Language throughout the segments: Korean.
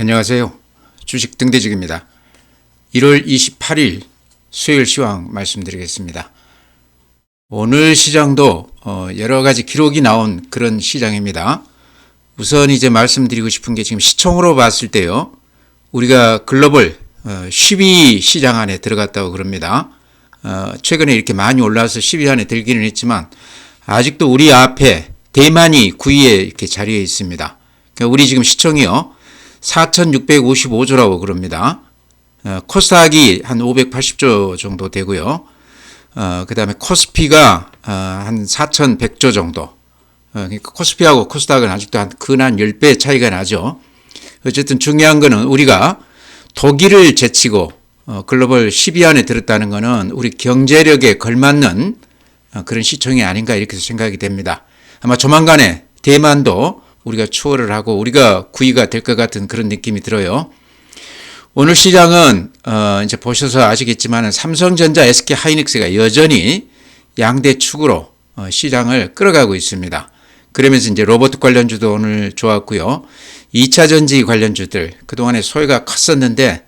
안녕하세요. 주식 등대직입니다. 1월 28일 수요일 시황 말씀드리겠습니다. 오늘 시장도 어, 여러 가지 기록이 나온 그런 시장입니다. 우선 이제 말씀드리고 싶은 게 지금 시총으로 봤을 때요. 우리가 글로벌 10위 시장 안에 들어갔다고 그럽니다. 어, 최근에 이렇게 많이 올라와서 10위 안에 들기는 했지만 아직도 우리 앞에 대만이 9위에 이렇게 자리해 있습니다. 그러니까 우리 지금 시총이요. 4,655조라고 그럽니다. 어, 코스닥이 한 580조 정도 되고요. 어, 그 다음에 코스피가 어, 한 4,100조 정도. 어, 그러니까 코스피하고 코스닥은 아직도 한 근한 10배 차이가 나죠. 어쨌든 중요한 거는 우리가 독일을 제치고 어, 글로벌 10위 안에 들었다는 것은 우리 경제력에 걸맞는 어, 그런 시총이 아닌가 이렇게 생각이 됩니다. 아마 조만간에 대만도 우리가 추월을 하고 우리가 9위가 될 것 같은 그런 느낌이 들어요. 오늘 시장은 어 이제 보셔서 아시겠지만 삼성전자, SK 하이닉스가 여전히 양대 축으로 어 시장을 끌어가고 있습니다. 그러면서 이제 로봇 관련주도 오늘 좋았고요. 2차 전지 관련주들 그동안에 소외가 컸었는데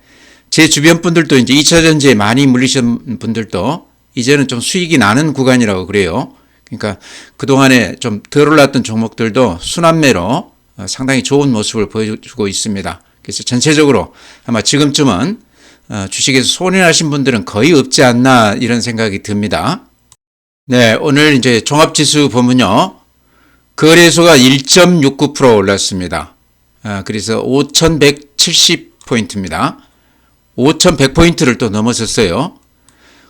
제 주변 분들도 이제 2차 전지에 많이 물리신 분들도 이제는 좀 수익이 나는 구간이라고 그래요. 그러니까 그동안에 좀 덜 올랐던 종목들도 순환매로 어, 상당히 좋은 모습을 보여주고 있습니다. 그래서 전체적으로 아마 지금쯤은 어, 주식에서 손해나신 분들은 거의 없지 않나 이런 생각이 듭니다. 네, 오늘 이제 종합지수 보면요. 거래소가 1.69% 올랐습니다. 아, 그래서 5,170포인트입니다. 5,100포인트를 또 넘어섰어요.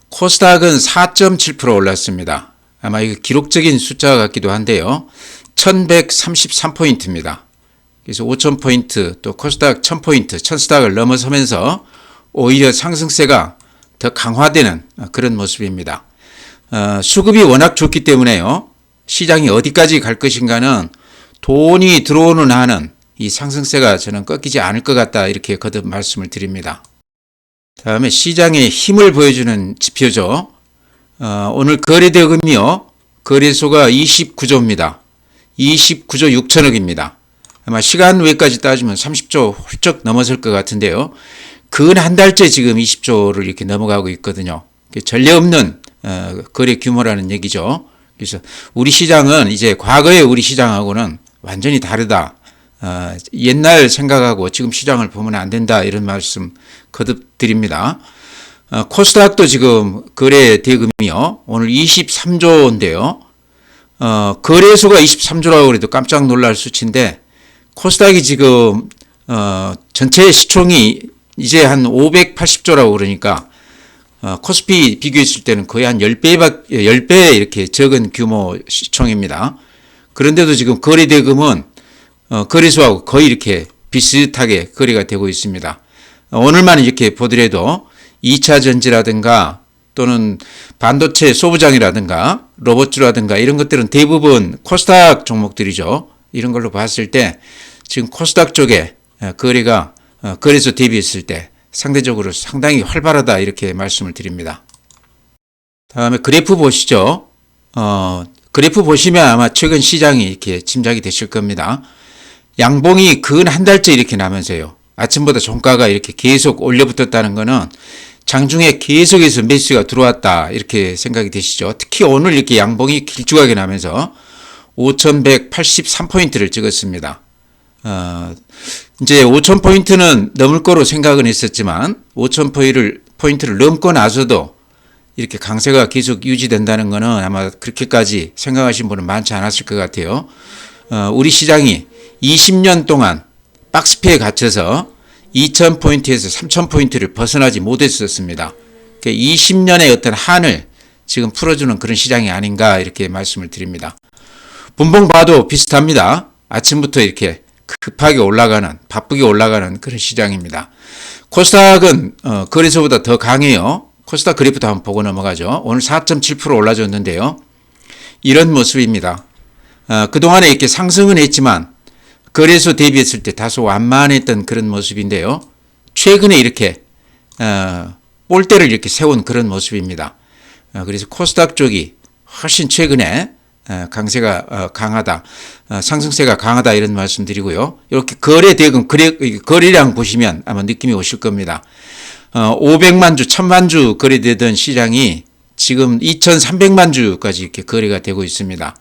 코스닥은 4.7% 올랐습니다. 아마 이거 기록적인 숫자 같기도 한데요. 1133포인트입니다. 그래서 5000포인트 또 코스닥 1000포인트, 1000스닥을 넘어서면서 오히려 상승세가 더 강화되는 그런 모습입니다. 어, 수급이 워낙 좋기 때문에요. 시장이 어디까지 갈 것인가는 돈이 들어오는 한은 이 상승세가 저는 꺾이지 않을 것 같다 이렇게 거듭 말씀을 드립니다. 다음에 시장의 힘을 보여주는 지표죠. 어, 오늘 거래대금이요. 거래소가 29조입니다. 29조 6천억입니다. 아마 시간 외까지 따지면 30조 훌쩍 넘어설 것 같은데요. 근 한 달째 지금 20조를 이렇게 넘어가고 있거든요. 전례 없는 어, 거래 규모라는 얘기죠. 그래서 우리 시장은 이제 과거의 우리 시장하고는 완전히 다르다. 어, 옛날 생각하고 지금 시장을 보면 안 된다 이런 말씀 거듭 드립니다. 어, 코스닥도 지금 거래 대금이요 오늘 23조인데요. 어, 거래소가 23조라고 그래도 깜짝 놀랄 수치인데 코스닥이 지금 어, 전체 시총이 이제 한 580조라고 그러니까 어, 코스피 비교했을 때는 거의 한 10배, 10배 이렇게 적은 규모 시총입니다. 그런데도 지금 거래 대금은 어, 거래소하고 거의 이렇게 비슷하게 거래가 되고 있습니다. 어, 오늘만 이렇게 보더라도 2차 전지라든가 또는 반도체 소부장이라든가 로봇주라든가 이런 것들은 대부분 코스닥 종목들이죠. 이런 걸로 봤을 때 지금 코스닥 쪽에 어, 거래가 어, 거래소 대비했을 때 상대적으로 상당히 활발하다 이렇게 말씀을 드립니다. 다음에 그래프 보시죠. 어, 그래프 보시면 아마 최근 시장이 이렇게 짐작이 되실 겁니다. 양봉이 근 한 달째 이렇게 나면서요. 아침보다 종가가 이렇게 계속 올려붙었다는 것은 장중에 계속해서 매수가 들어왔다 이렇게 생각이 되시죠. 특히 오늘 이렇게 양봉이 길쭉하게 나면서 5,183포인트를 찍었습니다. 어, 이제 5,000포인트는 넘을 거로 생각은 했었지만 5,000포인트를 포인트를 넘고 나서도 이렇게 강세가 계속 유지된다는 것은 아마 그렇게까지 생각하신 분은 많지 않았을 것 같아요. 어, 우리 시장이 20년 동안 박스피에 갇혀서 2,000포인트에서 3,000포인트를 벗어나지 못했었습니다. 20년의 그러니까 어떤 한을 지금 풀어주는 그런 시장이 아닌가 이렇게 말씀을 드립니다. 분봉 봐도 비슷합니다. 아침부터 이렇게 급하게 올라가는, 바쁘게 올라가는 그런 시장입니다. 코스닥은 어, 거래소보다 더 강해요. 코스닥 그래프도 한번 보고 넘어가죠. 오늘 4.7% 올라졌는데요. 이런 모습입니다. 어, 그동안에 이렇게 상승은 했지만 거래소 대비했을 때 다소 완만했던 그런 모습인데요. 최근에 이렇게 어, 볼대를 이렇게 세운 그런 모습입니다. 어, 그래서 코스닥 쪽이 훨씬 최근에 어, 강세가 어, 강하다, 어, 상승세가 강하다 이런 말씀드리고요. 이렇게 거래 대금 거래 거래량 보시면 아마 느낌이 오실 겁니다. 어, 500만 주, 1000만 주 거래되던 시장이 지금 2,300만 주까지 이렇게 거래가 되고 있습니다.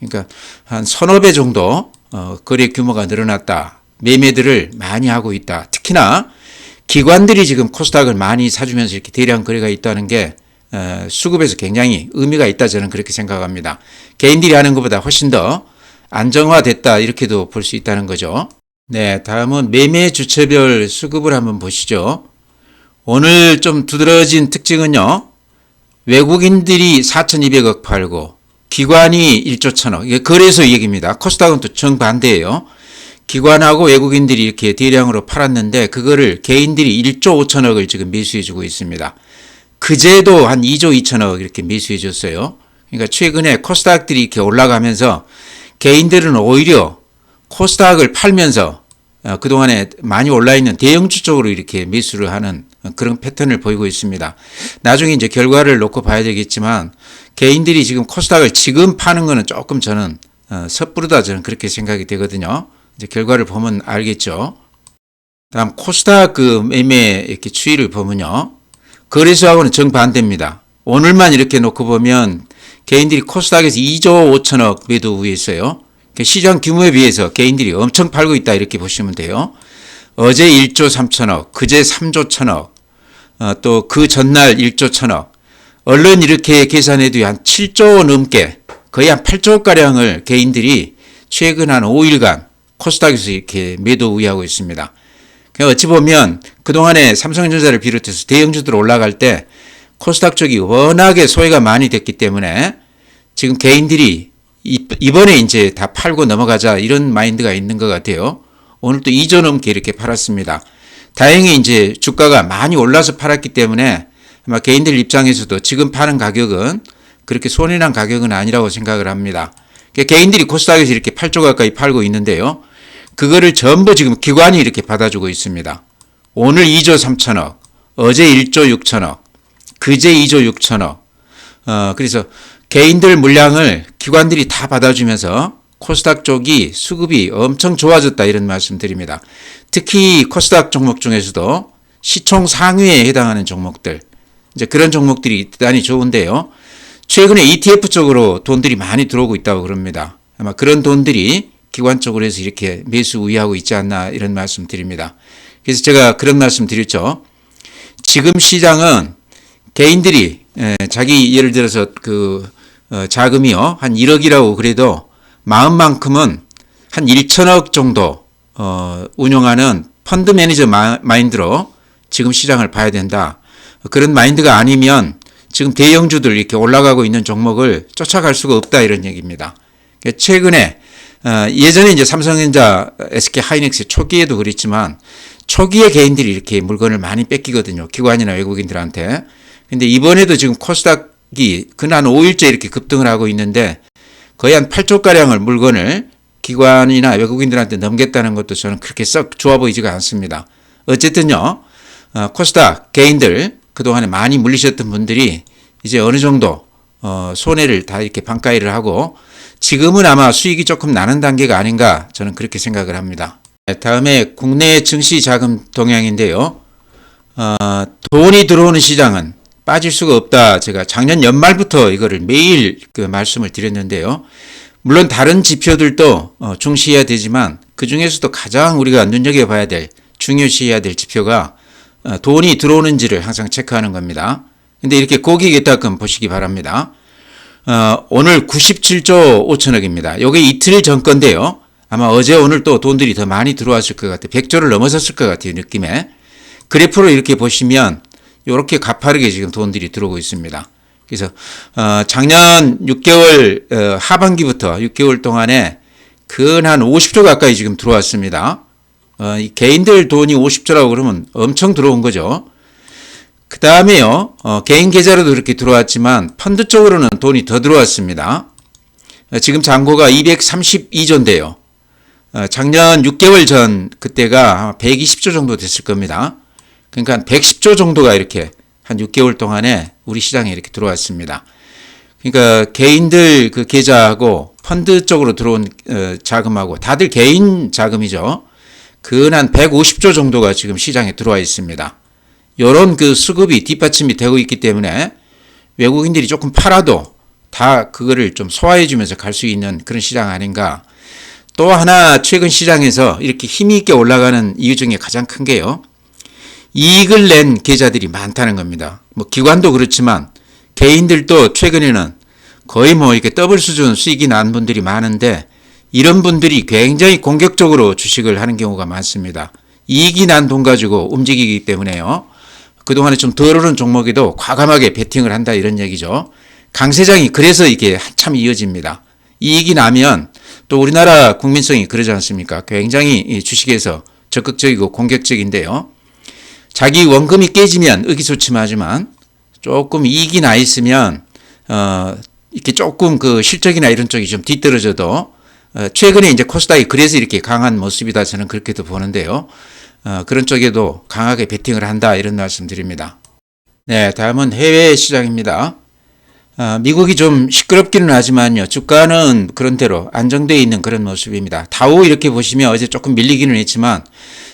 그러니까 한 서너 배 정도 어, 거래 규모가 늘어났다. 매매들을 많이 하고 있다. 특히나 기관들이 지금 코스닥을 많이 사주면서 이렇게 대량 거래가 있다는 게 어, 수급에서 굉장히 의미가 있다 저는 그렇게 생각합니다. 개인들이 하는 것보다 훨씬 더 안정화됐다 이렇게도 볼 수 있다는 거죠. 네, 다음은 매매 주체별 수급을 한번 보시죠. 오늘 좀 두드러진 특징은요. 외국인들이 4,200억 팔고 기관이 1조 1천억. 이게 거래소 얘기입니다. 코스닥은 또 정반대예요. 기관하고 외국인들이 이렇게 대량으로 팔았는데 그거를 개인들이 1조 5천억을 지금 매수해 주고 있습니다. 그제도 한 2조 2천억 이렇게 매수해 줬어요. 그러니까 최근에 코스닥들이 이렇게 올라가면서 개인들은 오히려 코스닥을 팔면서 어, 그동안에 많이 올라있는 대형주 쪽으로 이렇게 매수를 하는 그런 패턴을 보이고 있습니다. 나중에 이제 결과를 놓고 봐야 되겠지만 개인들이 지금 코스닥을 지금 파는 거는 조금 저는 어, 섣부르다 저는 그렇게 생각이 되거든요. 이제 결과를 보면 알겠죠. 다음 코스닥 그 매매 이렇게 추이를 보면요. 거래소하고는 정반대입니다. 오늘만 이렇게 놓고 보면 개인들이 코스닥에서 2조 5천억 매도 우위에 있어요. 그 시장 규모에 비해서 개인들이 엄청 팔고 있다 이렇게 보시면 돼요. 어제 1조 3천억, 그제 3조 1천억, 어, 또 그 전날 1조 1천억. 얼른 이렇게 계산해도 한 7조 넘게 거의 한 8조 가량을 개인들이 최근 한 5일간 코스닥에서 이렇게 매도 우위하고 있습니다. 그러니까 어찌 보면 그동안에 삼성전자를 비롯해서 대형주들 올라갈 때 코스닥 쪽이 워낙에 소외가 많이 됐기 때문에 지금 개인들이 이- 이번에 이제 다 팔고 넘어가자 이런 마인드가 있는 것 같아요. 오늘 또 2조 넘게 이렇게 팔았습니다. 다행히 이제 주가가 많이 올라서 팔았기 때문에 아마 개인들 입장에서도 지금 파는 가격은 그렇게 손해난 가격은 아니라고 생각을 합니다. 그러니까 개인들이 코스닥에서 이렇게 8조 가까이 팔고 있는데요. 그거를 전부 지금 기관이 이렇게 받아주고 있습니다. 오늘 2조 3천억, 어제 1조 6천억, 그제 2조 6천억. 어, 그래서 개인들 물량을 기관들이 다 받아주면서 코스닥 쪽이 수급이 엄청 좋아졌다 이런 말씀 드립니다. 특히 코스닥 종목 중에서도 시총 상위에 해당하는 종목들, 이제 그런 종목들이 대단히 좋은데요. 최근에 ETF 쪽으로 돈들이 많이 들어오고 있다고 그럽니다. 아마 그런 돈들이 기관 쪽으로 해서 이렇게 매수 우위하고 있지 않나 이런 말씀 드립니다. 그래서 제가 그런 말씀 드렸죠. 지금 시장은 개인들이 에, 자기 예를 들어서 그 어, 자금이요 한 1억이라고 그래도 마음만큼은 한 1천억 정도 어, 운용하는 펀드 매니저 마, 마인드로 지금 시장을 봐야 된다. 그런 마인드가 아니면 지금 대형주들 이렇게 올라가고 있는 종목을 쫓아갈 수가 없다 이런 얘기입니다. 그러니까 최근에 어, 예전에 이제 삼성전자, SK 하이닉스 초기에도 그랬지만 초기에 개인들이 이렇게 물건을 많이 뺏기거든요. 기관이나 외국인들한테. 근데 이번에도 지금 코스닥이 근한 5일째 이렇게 급등을 하고 있는데 거의 한 8조 가량을 물건을 기관이나 외국인들한테 넘겼다는 것도 저는 그렇게 썩 좋아 보이지가 않습니다. 어쨌든요, 어, 코스닥 개인들 그동안에 많이 물리셨던 분들이 이제 어느 정도 어, 손해를 다 이렇게 반가이를 하고 지금은 아마 수익이 조금 나는 단계가 아닌가 저는 그렇게 생각을 합니다. 네, 다음에 국내 증시 자금 동향인데요. 어, 돈이 들어오는 시장은 빠질 수가 없다. 제가 작년 연말부터 이거를 매일 그 말씀을 드렸는데요. 물론 다른 지표들도 어, 중시해야 되지만 그 중에서도 가장 우리가 눈여겨봐야 될 중요시해야 될 지표가 어, 돈이 들어오는지를 항상 체크하는 겁니다. 근데 이렇게 고객에다금 보시기 바랍니다. 어, 오늘 97조 5천억입니다. 요게 이틀 전 건데요. 아마 어제 오늘 또 돈들이 더 많이 들어왔을 것 같아요. 100조를 넘어섰을 것 같아요. 느낌에. 그래프로 이렇게 보시면 이렇게 가파르게 지금 돈들이 들어오고 있습니다. 그래서 어, 작년 6개월 어, 하반기부터 6개월 동안에 근 한 50조 가까이 지금 들어왔습니다. 어, 이 개인들 돈이 50조라고 그러면 엄청 들어온 거죠. 그 다음에요, 어, 개인 계좌로도 이렇게 들어왔지만 펀드 쪽으로는 돈이 더 들어왔습니다. 어, 지금 잔고가 232조인데요. 어, 작년 6개월 전 그때가 120조 정도 됐을 겁니다. 그러니까 한 110조 정도가 이렇게 한 6개월 동안에 우리 시장에 이렇게 들어왔습니다. 그러니까 개인들 그 계좌하고 펀드 쪽으로 들어온 어, 자금하고 다들 개인 자금이죠. 근한 150조 정도가 지금 시장에 들어와 있습니다. 요런 그 수급이 뒷받침이 되고 있기 때문에 외국인들이 조금 팔아도 다 그거를 좀 소화해 주면서 갈 수 있는 그런 시장 아닌가. 또 하나 최근 시장에서 이렇게 힘이 있게 올라가는 이유 중에 가장 큰 게요. 이익을 낸 계좌들이 많다는 겁니다. 뭐 기관도 그렇지만 개인들도 최근에는 거의 뭐 이렇게 더블 수준 수익이 난 분들이 많은데 이런 분들이 굉장히 공격적으로 주식을 하는 경우가 많습니다. 이익이 난 돈 가지고 움직이기 때문에요. 그동안에 좀 덜 오른 종목에도 과감하게 베팅을 한다 이런 얘기죠. 강세장이 그래서 이게 한참 이어집니다. 이익이 나면 또 우리나라 국민성이 그러지 않습니까? 굉장히 이 주식에서 적극적이고 공격적인데요. 자기 원금이 깨지면 의기소침하지만 조금 이익이 나 있으면 어 이렇게 조금 그 실적이나 이런 쪽이 좀 뒤떨어져도 어 최근에 이제 코스닥이 그래서 이렇게 강한 모습이다 저는 그렇게도 보는데요. 어 그런 쪽에도 강하게 베팅을 한다 이런 말씀드립니다. 네, 다음은 해외 시장입니다. 아, 미국이 좀 시끄럽기는 하지만요. 주가는 그런대로 안정되어 있는 그런 모습입니다. 다우 이렇게 보시면 어제 조금 밀리기는 했지만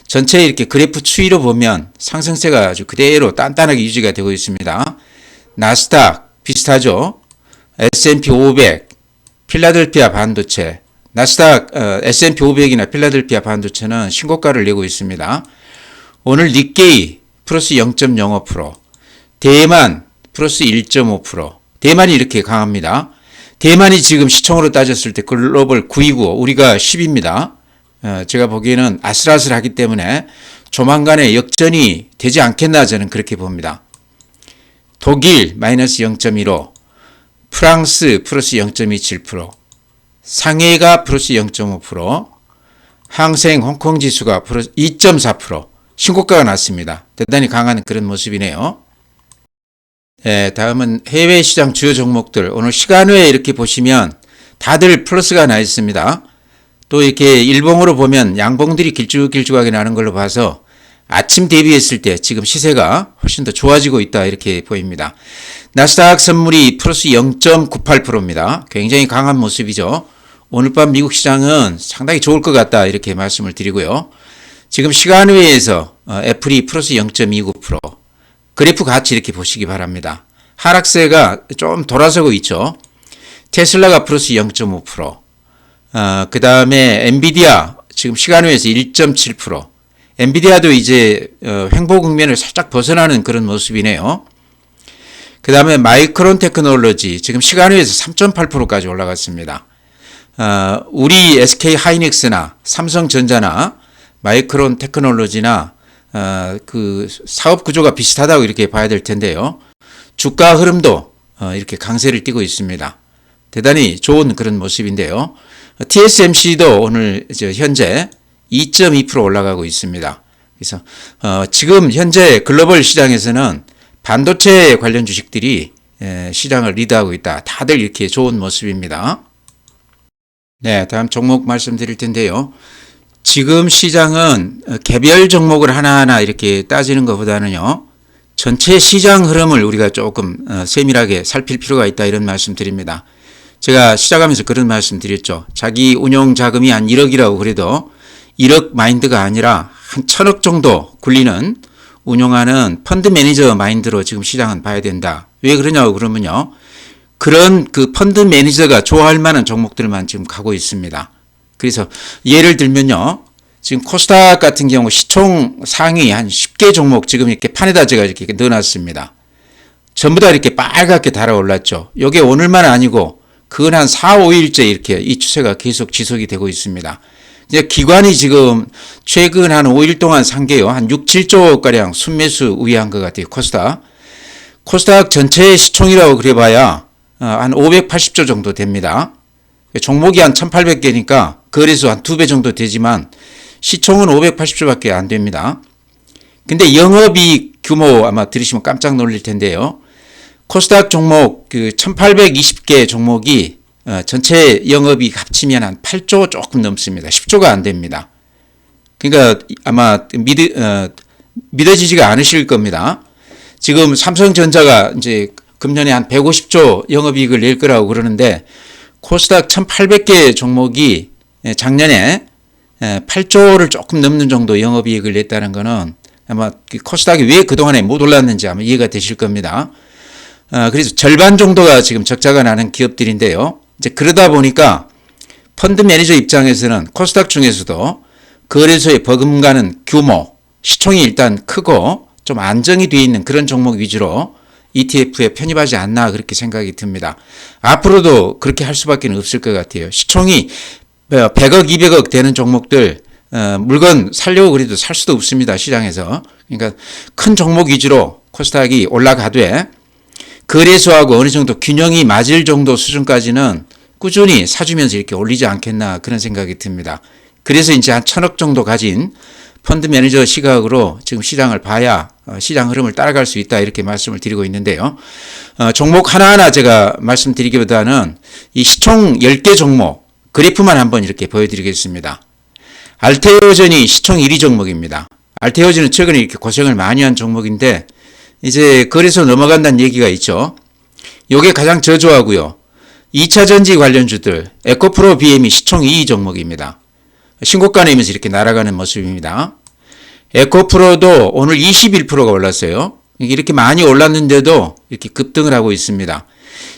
전체 이렇게 그래프 추이로 보면 상승세가 아주 그대로 단단하게 유지가 되고 있습니다. 나스닥 비슷하죠. S&P 500, 필라델피아 반도체, 나스닥 어, S&P 500이나 필라델피아 반도체는 신고가를 내고 있습니다. 오늘 닉게이 플러스 0.05%, 대만 플러스 1.5%, 대만이 이렇게 강합니다. 대만이 지금 시총으로 따졌을 때 글로벌 9위고 우리가 10입니다. 어, 제가 보기에는 아슬아슬하기 때문에 조만간에 역전이 되지 않겠나 저는 그렇게 봅니다. 독일 마이너스 0.15, 프랑스 플러스 0.27%, 상해가 플러스 0.5%, 항생 홍콩 지수가 플러스 2.4% 신고가가 났습니다. 대단히 강한 그런 모습이네요. 예, 다음은 해외 시장 주요 종목들. 오늘 시간 외에 이렇게 보시면 다들 플러스가 나 있습니다. 또 이렇게 일봉으로 보면 양봉들이 길쭉길쭉하게 나는 걸로 봐서 아침 대비했을 때 지금 시세가 훨씬 더 좋아지고 있다 이렇게 보입니다. 나스닥 선물이 플러스 0.98%입니다. 굉장히 강한 모습이죠. 오늘 밤 미국 시장은 상당히 좋을 것 같다 이렇게 말씀을 드리고요. 지금 시간 외에서 어, 애플이 플러스 0.29%, 그래프 같이 이렇게 보시기 바랍니다. 하락세가 좀 돌아서고 있죠. 테슬라가 플러스 0.5%, 어, 그 다음에 엔비디아 지금 시간 외에서 1.7%, 엔비디아도 이제 어, 횡보 국면을 살짝 벗어나는 그런 모습이네요. 그 다음에 마이크론 테크놀로지 지금 시간 외에서 3.8%까지 올라갔습니다. 어, 우리 SK 하이닉스나 삼성전자나 마이크론 테크놀로지나 어, 그 사업 구조가 비슷하다고 이렇게 봐야 될 텐데요. 주가 흐름도 어, 이렇게 강세를 띠고 있습니다. 대단히 좋은 그런 모습인데요. TSMC도 오늘 현재 2.2% 올라가고 있습니다. 그래서 어, 지금 현재 글로벌 시장에서는 반도체 관련 주식들이 에, 시장을 리드하고 있다. 다들 이렇게 좋은 모습입니다. 네, 다음 종목 말씀드릴 텐데요. 지금 시장은 개별 종목을 하나하나 이렇게 따지는 것보다는요, 전체 시장 흐름을 우리가 조금 어, 세밀하게 살필 필요가 있다 이런 말씀 드립니다. 제가 시작하면서 그런 말씀 드렸죠. 자기 운용 자금이 한 1억이라고 그래도 1억 마인드가 아니라 한 천억 정도 굴리는 운용하는 펀드 매니저 마인드로 지금 시장은 봐야 된다. 왜 그러냐고 그러면요. 그런 그 펀드 매니저가 좋아할 만한 종목들만 지금 가고 있습니다. 그래서 예를 들면요. 지금 코스닥 같은 경우 시총 상위 한 10개 종목 지금 이렇게 판에다 제가 이렇게 넣어놨습니다. 전부 다 이렇게 빨갛게 달아올랐죠. 이게 오늘만 아니고 그건 한 4, 5일째 이렇게 이 추세가 계속 지속이 되고 있습니다. 이제 기관이 지금 최근 한 5일 동안 산 게요. 한 6, 7조 가량 순매수 우위한 것 같아요. 코스닥. 코스닥 전체 시총이라고 그래봐야 어, 한 580조 정도 됩니다. 종목이 한 1800개니까 거래수 한 두 배 정도 되지만 시총은 580조밖에 안 됩니다. 근데 영업이익 규모 아마 들으시면 깜짝 놀랄 텐데요. 코스닥 종목 그 1820개 종목이 어, 전체 영업이익 합치면 한 8조 조금 넘습니다. 10조가 안 됩니다. 그러니까 아마 믿, 어, 믿어지지가 않으실 겁니다. 지금 삼성전자가 이제 금년에 한 150조 영업이익을 낼 거라고 그러는데 코스닥 1,800개 종목이 예, 작년에 8조를 조금 넘는 정도 영업이익을 냈다는 거는 아마 그 코스닥이 왜 그동안에 못 올랐는지 아마 이해가 되실 겁니다. 아, 그래서 절반 정도가 지금 적자가 나는 기업들인데요. 이제 그러다 보니까 펀드 매니저 입장에서는 코스닥 중에서도 거래소에 버금가는 규모, 시총이 일단 크고 좀 안정이 되어 있는 그런 종목 위주로 ETF에 편입하지 않나 그렇게 생각이 듭니다. 앞으로도 그렇게 할 수밖에 없을 것 같아요. 시총이 100억, 200억 되는 종목들 어, 물건 살려고 그래도 살 수도 없습니다. 시장에서. 그러니까 큰 종목 위주로 코스닥이 올라가되 거래소하고 어느 정도 균형이 맞을 정도 수준까지는 꾸준히 사주면서 이렇게 올리지 않겠나 그런 생각이 듭니다. 그래서 이제 한 천억 정도 가진 펀드 매니저 시각으로 지금 시장을 봐야 어, 시장 흐름을 따라갈 수 있다 이렇게 말씀을 드리고 있는데요. 어, 종목 하나하나 제가 말씀드리기보다는 이 시총 10개 종목 그래프만 한번 이렇게 보여드리겠습니다. 알테오전이 시총 1위 종목입니다. 알테오전은 최근에 이렇게 고생을 많이 한 종목인데 이제 거래소 넘어간다는 얘기가 있죠. 요게 가장 저조하고요. 2차 전지 관련주들 에코프로 BM이 시총 2위 종목입니다. 신고가 내면서 이렇게 날아가는 모습입니다. 에코프로도 오늘 21%가 올랐어요. 이렇게 많이 올랐는데도 이렇게 급등을 하고 있습니다.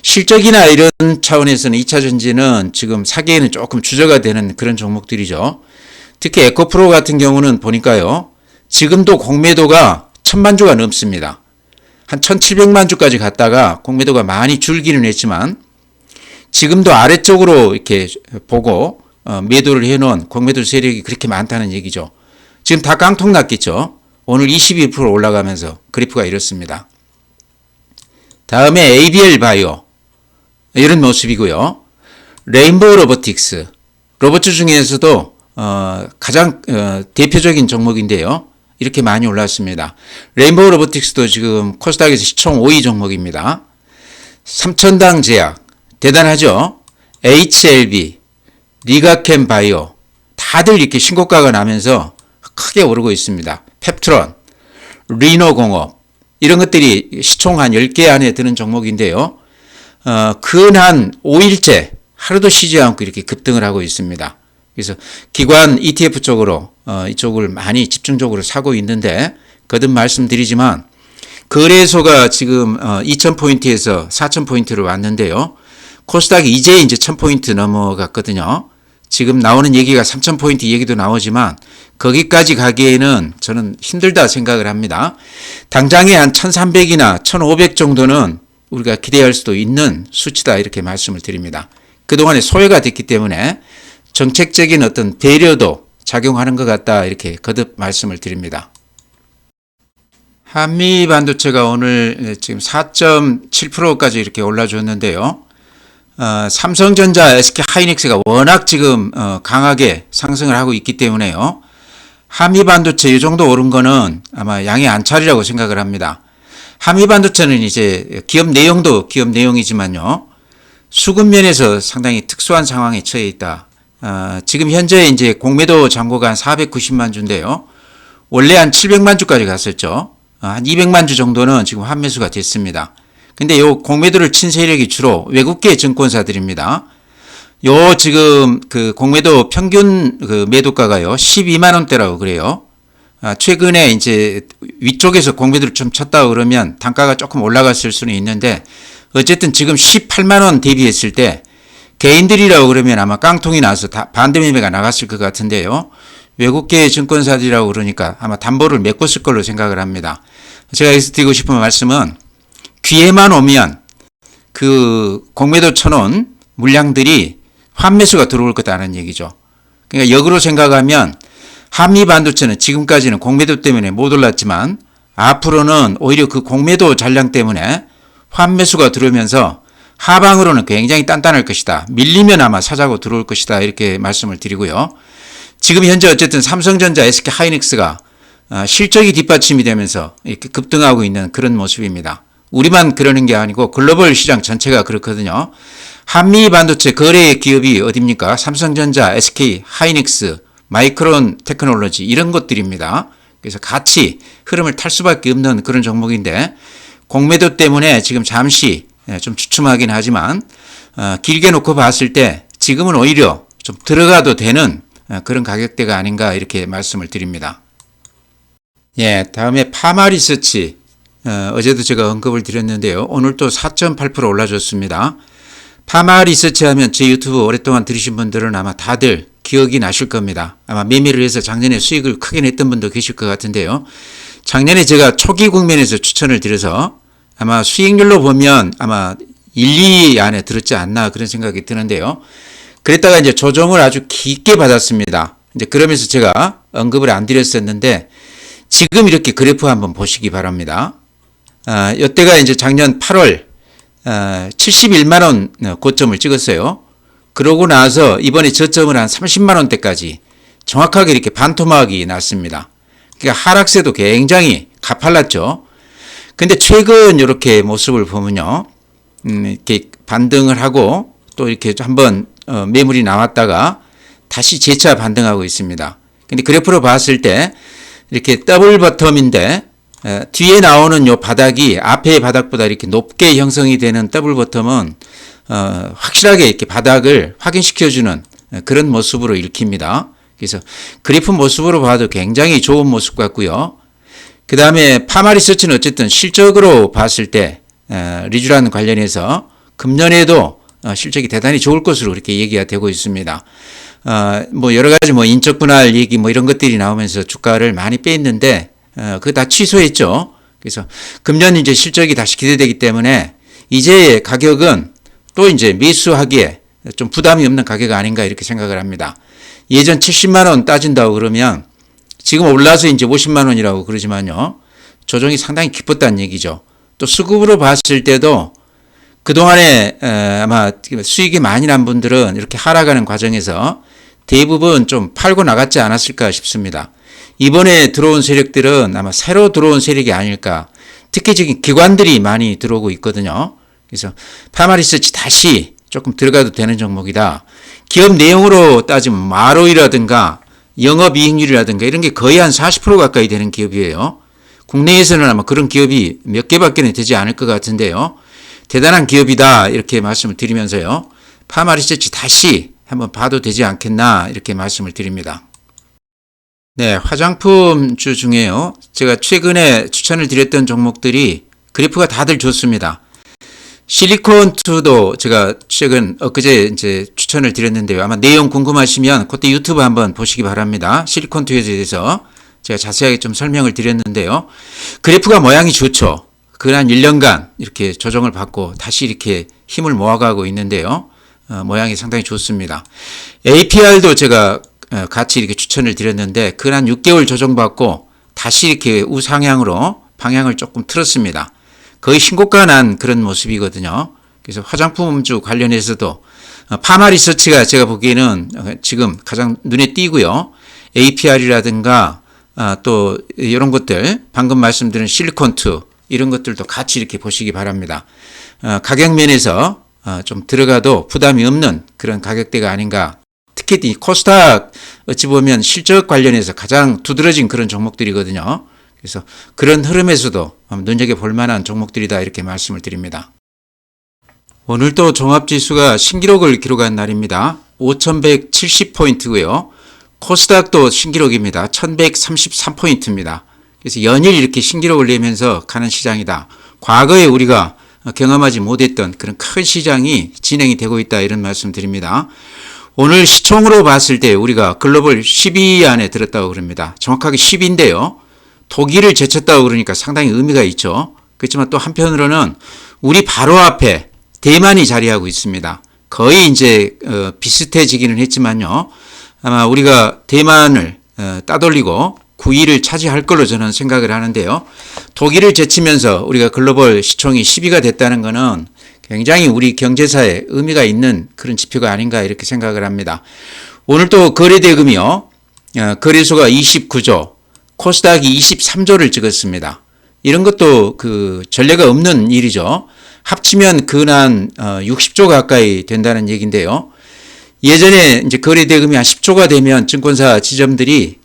실적이나 이런 차원에서는 2차 전지는 지금 사기에는 조금 주저가 되는 그런 종목들이죠. 특히 에코프로 같은 경우는 보니까요. 지금도 공매도가 천만 주가 넘습니다. 한 1700만 주까지 갔다가 공매도가 많이 줄기는 했지만 지금도 아래쪽으로 이렇게 보고 어, 매도를 해놓은 공매도 세력이 그렇게 많다는 얘기죠. 지금 다 깡통 났겠죠. 오늘 22% 올라가면서 그래프가 이렇습니다. 다음에 ABL 바이오 이런 모습이고요. 레인보우 로보틱스 로봇주 중에서도 어, 가장 어, 대표적인 종목인데요. 이렇게 많이 올랐습니다. 레인보우 로보틱스도 지금 코스닥에서 시총 5위 종목입니다. 삼천당 제약 대단하죠. HLB 리가캠 바이오 다들 이렇게 신고가가 나면서 크게 오르고 있습니다. 펩트론, 리노 공업 이런 것들이 시총 한 10개 안에 드는 종목인데요. 어, 근한 5일째 하루도 쉬지 않고 이렇게 급등을 하고 있습니다. 그래서 기관 ETF 쪽으로 어, 이쪽을 많이 집중적으로 사고 있는데 거듭 말씀드리지만 거래소가 지금 어, 2,000포인트에서 4,000포인트로 왔는데요. 코스닥이 이제 이제 1,000포인트 넘어갔거든요. 지금 나오는 얘기가 3,000포인트 얘기도 나오지만 거기까지 가기에는 저는 힘들다 생각을 합니다. 당장에 한 1,300이나 1,500 정도는 우리가 기대할 수도 있는 수치다 이렇게 말씀을 드립니다. 그동안에 소외가 됐기 때문에 정책적인 어떤 배려도 작용하는 것 같다 이렇게 거듭 말씀을 드립니다. 한미 반도체가 오늘 지금 4.7%까지 이렇게 올라줬는데요. 어, 삼성전자, SK 하이닉스가 워낙 지금 어, 강하게 상승을 하고 있기 때문에요. 한미 반도체 이 정도 오른 거는 아마 양의 안찰이라고 생각을 합니다. 한미 반도체는 이제 기업 내용도 기업 내용이지만요. 수급 면에서 상당히 특수한 상황에 처해 있다. 어, 지금 현재 이제 공매도 잔고가 한 490만 주인데요. 원래 한 700만 주까지 갔었죠. 어, 한 200만 주 정도는 지금 환매수가 됐습니다. 근데 요 공매도를 친 세력이 주로 외국계 증권사들입니다. 요 지금 그 공매도 평균 그 매도가가요 12만 원대라고 그래요. 아, 최근에 이제 위쪽에서 공매도를 좀 쳤다 그러면 단가가 조금 올라갔을 수는 있는데 어쨌든 지금 18만 원 대비했을 때 개인들이라고 그러면 아마 깡통이 나서 다 반대 매매가 나갔을 것 같은데요. 외국계 증권사들이라고 그러니까 아마 담보를 메꿨을 걸로 생각을 합니다. 제가 여기서 드리고 싶은 말씀은 귀에만 오면 그 공매도 쳐놓은 물량들이 환매수가 들어올 거다는 얘기죠. 그러니까 역으로 생각하면 한미 반도체는 지금까지는 공매도 때문에 못 올랐지만 앞으로는 오히려 그 공매도 잔량 때문에 환매수가 들어오면서 하방으로는 굉장히 단단할 것이다. 밀리면 아마 사자고 들어올 것이다. 이렇게 말씀을 드리고요. 지금 현재 어쨌든 삼성전자, SK 하이닉스가 어, 실적이 뒷받침이 되면서 이렇게 급등하고 있는 그런 모습입니다. 우리만 그러는 게 아니고 글로벌 시장 전체가 그렇거든요. 한미 반도체 거래 기업이 어딥니까? 삼성전자, SK, 하이닉스, 마이크론 테크놀로지 이런 것들입니다. 그래서 같이 흐름을 탈 수밖에 없는 그런 종목인데 공매도 때문에 지금 잠시 예, 좀 주춤하긴 하지만 어, 길게 놓고 봤을 때 지금은 오히려 좀 들어가도 되는 어, 그런 가격대가 아닌가 이렇게 말씀을 드립니다. 예, 다음에 파마 리서치 어, 어제도 제가 언급을 드렸는데요. 오늘 또 4.8% 올라줬습니다. 파마 리서치 하면 제 유튜브 오랫동안 들으신 분들은 아마 다들 기억이 나실 겁니다. 아마 매매를 해서 작년에 수익을 크게 냈던 분도 계실 것 같은데요. 작년에 제가 초기 국면에서 추천을 드려서 아마 수익률로 보면 아마 1, 2 안에 들었지 않나 그런 생각이 드는데요. 그랬다가 이제 조정을 아주 깊게 받았습니다. 이제 그러면서 제가 언급을 안 드렸었는데 지금 이렇게 그래프 한번 보시기 바랍니다. 아, 이때가 이제 작년 8월 아, 71만 원 고점을 찍었어요. 그러고 나서 이번에 저점을 한 30만 원대까지 정확하게 이렇게 반토막이 났습니다. 그러니까 하락세도 굉장히 가팔랐죠. 근데 최근 이렇게 모습을 보면요. 음, 이렇게 반등을 하고 또 이렇게 한번 어, 매물이 나왔다가 다시 재차 반등하고 있습니다. 근데 그래프로 봤을 때 이렇게 더블 버텀인데 에, 뒤에 나오는 요 바닥이 앞의 바닥보다 이렇게 높게 형성이 되는 더블 버텀은 어, 확실하게 이렇게 바닥을 확인시켜주는 에, 그런 모습으로 읽힙니다. 그래서 그래프 모습으로 봐도 굉장히 좋은 모습 같고요. 그 다음에 파마 리서치는 어쨌든 실적으로 봤을 때 에, 리쥬란 관련해서 금년에도 어, 실적이 대단히 좋을 것으로 그렇게 얘기가 되고 있습니다. 어, 뭐 여러 가지 뭐 인적 분할 얘기 뭐 이런 것들이 나오면서 주가를 많이 어, 그거 다 취소했죠. 그래서 금년 이제 실적이 다시 기대되기 때문에 이제 가격은 또 이제 매수하기에 좀 부담이 없는 가격 아닌가 이렇게 생각을 합니다. 예전 70만 원 따진다고 그러면 지금 올라서 이제 50만 원이라고 그러지만요. 조정이 상당히 깊었다는 얘기죠. 또 수급으로 봤을 때도 그동안에 아마 수익이 많이 난 분들은 이렇게 하락하는 과정에서 대부분 좀 팔고 나갔지 않았을까 싶습니다. 이번에 들어온 세력들은 아마 새로 들어온 세력이 아닐까. 특히 지금 기관들이 많이 들어오고 있거든요. 그래서 파마리서치 다시 조금 들어가도 되는 종목이다. 기업 내용으로 따지면 마로이라든가 영업이익률이라든가 이런 게 거의 한 40% 가까이 되는 기업이에요. 국내에서는 아마 그런 기업이 몇 개밖에 되지 않을 것 같은데요. 대단한 기업이다 이렇게 말씀을 드리면서요. 파마리서치 다시 한번 봐도 되지 않겠나 이렇게 말씀을 드립니다. 네, 화장품 주 중에요. 제가 최근에 추천을 드렸던 종목들이 그래프가 다들 좋습니다. 실리콘2도 제가 최근 엊그제 이제 추천을 드렸는데요. 아마 내용 궁금하시면 그때 유튜브 한번 보시기 바랍니다. 실리콘2에 대해서 제가 자세하게 좀 설명을 드렸는데요. 그래프가 모양이 좋죠. 그한 1년간 이렇게 조정을 받고 다시 이렇게 힘을 모아가고 있는데요. 어, 모양이 상당히 좋습니다. APR도 제가 어, 같이 이렇게 추천을 드렸는데 그 한 6개월 조정받고 다시 이렇게 우상향으로 방향을 조금 틀었습니다. 거의 신고가 난 그런 모습이거든요. 그래서 화장품주 관련해서도 어, 파마 리서치가 제가 보기에는 어, 지금 가장 눈에 띄고요. APR이라든가 아, 또 이런 것들 방금 말씀드린 실리콘2 이런 것들도 같이 이렇게 보시기 바랍니다. 가격 면에서 좀 들어가도 부담이 없는 그런 가격대가 아닌가 특히 이 코스닥 어찌 보면 실적 관련해서 가장 두드러진 그런 종목들이거든요. 그래서 그런 흐름에서도 눈여겨 볼 만한 종목들이다 이렇게 말씀을 드립니다. 오늘 또 종합지수가 신기록을 기록한 날입니다. 5170포인트고요. 코스닥도 신기록입니다. 1133포인트입니다. 그래서 연일 이렇게 신기록을 내면서 가는 시장이다. 과거에 우리가 경험하지 못했던 그런 큰 시장이 진행이 되고 있다 이런 말씀 드립니다. 오늘 시총으로 봤을 때 우리가 글로벌 10위 안에 들었다고 그럽니다. 정확하게 10위인데요. 독일을 제쳤다고 그러니까 상당히 의미가 있죠. 그렇지만 또 한편으로는 우리 바로 앞에 대만이 자리하고 있습니다. 거의 이제 어, 비슷해지기는 했지만요. 아마 우리가 대만을 어, 따돌리고 9위를 차지할 걸로 저는 생각을 하는데요. 독일을 제치면서 우리가 글로벌 시총이 10위가 됐다는 것은 굉장히 우리 경제사에 의미가 있는 그런 지표가 아닌가 이렇게 생각을 합니다. 오늘 또 거래대금이요. 어, 거래소가 29조, 코스닥이 23조를 찍었습니다. 이런 것도 그 전례가 없는 일이죠. 합치면 근한 60조 어, 가까이 된다는 얘기인데요. 예전에 이제 거래 대금이 한 10조가 되면 증권사 지점들이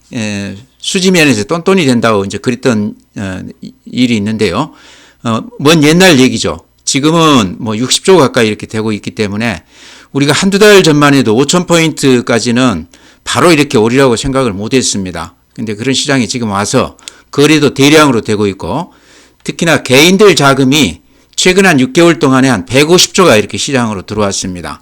수지면에서 똔똔이 된다고 이제 그랬던 어, 일이 있는데요. 어, 먼 옛날 얘기죠. 지금은 뭐 60조 가까이 이렇게 되고 있기 때문에 우리가 한두 달 전만 해도 5,000포인트까지는 바로 이렇게 오리라고 생각을 못 했습니다. 근데 그런 시장이 지금 와서 거래도 대량으로 되고 있고 특히나 개인들 자금이 최근 한 6개월 동안에 한 150조가 이렇게 시장으로 들어왔습니다.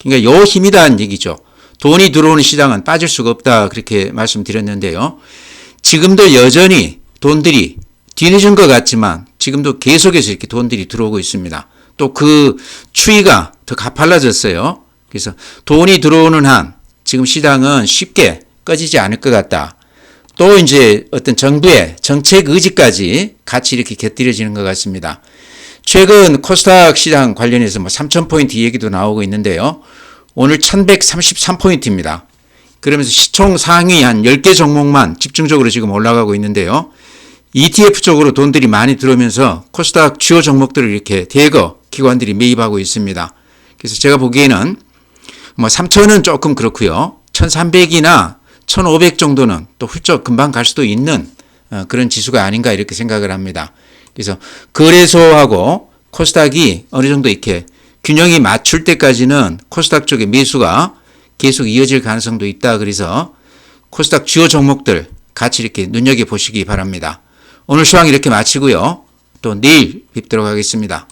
그러니까 요 힘이다는 얘기죠. 돈이 들어오는 시장은 빠질 수가 없다 그렇게 말씀드렸는데요. 지금도 여전히 돈들이 뒤늦은 것 같지만 지금도 계속해서 이렇게 돈들이 들어오고 있습니다. 또 그 추이가 더 가팔라졌어요. 그래서 돈이 들어오는 한 지금 시장은 쉽게 꺼지지 않을 것 같다. 또 이제 어떤 정부의 정책 의지까지 같이 이렇게 곁들여지는 것 같습니다. 최근 코스닥 시장 관련해서 뭐 3,000포인트 얘기도 나오고 있는데요. 오늘 1,133포인트입니다. 그러면서 시총 상위 한 10개 종목만 집중적으로 지금 올라가고 있는데요. ETF 쪽으로 돈들이 많이 들어오면서 코스닥 주요 종목들을 이렇게 대거 기관들이 매입하고 있습니다. 그래서 제가 보기에는 뭐 3,000은 조금 그렇고요. 1,300이나 1,500 정도는 또 훌쩍 금방 갈 수도 있는 어, 그런 지수가 아닌가 이렇게 생각을 합니다. 그래서 거래소하고 코스닥이 어느 정도 이렇게 균형이 맞출 때까지는 코스닥 쪽의 매수가 계속 이어질 가능성도 있다. 그래서 코스닥 주요 종목들 같이 이렇게 눈여겨 보시기 바랍니다. 오늘 수강 이렇게 마치고요. 또 내일 뵙도록 하겠습니다.